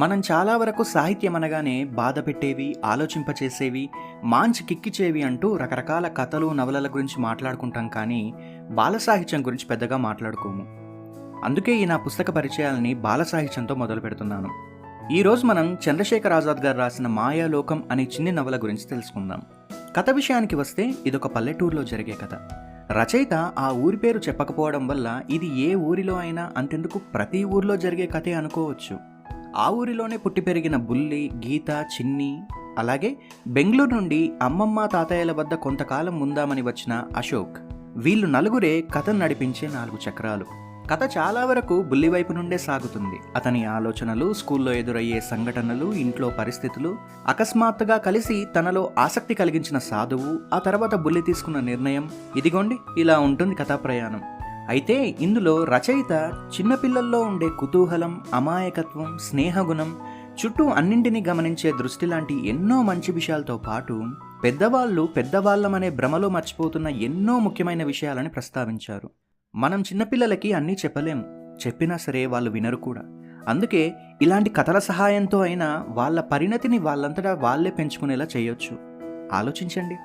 మనం చాలా వరకు సాహిత్యం అనగానే బాధ పెట్టేవి ఆలోచింపచేసేవి మాంచి కిక్కిచేవి అంటూ రకరకాల కథలు నవలల గురించి మాట్లాడుకుంటాం కానీ బాల సాహిత్యం గురించి పెద్దగా మాట్లాడుకోము. అందుకే ఈ నా పుస్తక పరిచయాలని బాల సాహిత్యంతో మొదలు పెడుతున్నాను. ఈరోజు మనం చంద్రశేఖర్ ఆజాద్ గారు రాసిన మాయాలోకం అనే చిన్ని నవల గురించి తెలుసుకుందాం. కథ విషయానికి వస్తే ఇదొక పల్లెటూరులో జరిగే కథ. రచయిత ఆ ఊరి పేరు చెప్పకపోవడం వల్ల ఇది ఏ ఊరిలో అయినా అంతెందుకు ప్రతి ఊరిలో జరిగే కథే అనుకోవచ్చు. ఆ ఊరిలోనే పుట్టి పెరిగిన బుల్లి గీత చిన్ని అలాగే బెంగళూరు నుండి అమ్మమ్మ తాతయ్యల వద్ద కొంతకాలం ఉందామని వచ్చిన అశోక్. వీళ్ళు నలుగురే కథను నడిపించే నాలుగు చక్రాలు. కథ చాలా వరకు బుల్లి వైపు నుండే సాగుతుంది. అతని ఆలోచనలు స్కూల్లో ఎదురయ్యే సంఘటనలు ఇంట్లో పరిస్థితులు అకస్మాత్తుగా కలిసి తనలో ఆసక్తి కలిగించిన సాధువు ఆ తర్వాత బుల్లి తీసుకున్న నిర్ణయం ఇదిగోండి ఇలా ఉంటుంది కథా ప్రయాణం అయితే ఇందులో రచయిత చిన్నపిల్లల్లో ఉండే కుతూహలం అమాయకత్వం స్నేహగుణం చుట్టూ అన్నింటినీ గమనించే దృష్టి లాంటి ఎన్నో మంచి విషయాలతో పాటు పెద్దవాళ్ళు పెద్దవాళ్ళమనే భ్రమలో మర్చిపోతున్న ఎన్నో ముఖ్యమైన విషయాలని ప్రస్తావించారు. మనం చిన్నపిల్లలకి అన్నీ చెప్పలేం. చెప్పినా సరే వాళ్ళు వినరు కూడా. అందుకే ఇలాంటి కథల సహాయంతో అయినా వాళ్ళ పరిణతిని వాళ్ళంతటా వాళ్ళే పెంచుకునేలా చేయొచ్చు. ఆలోచించండి.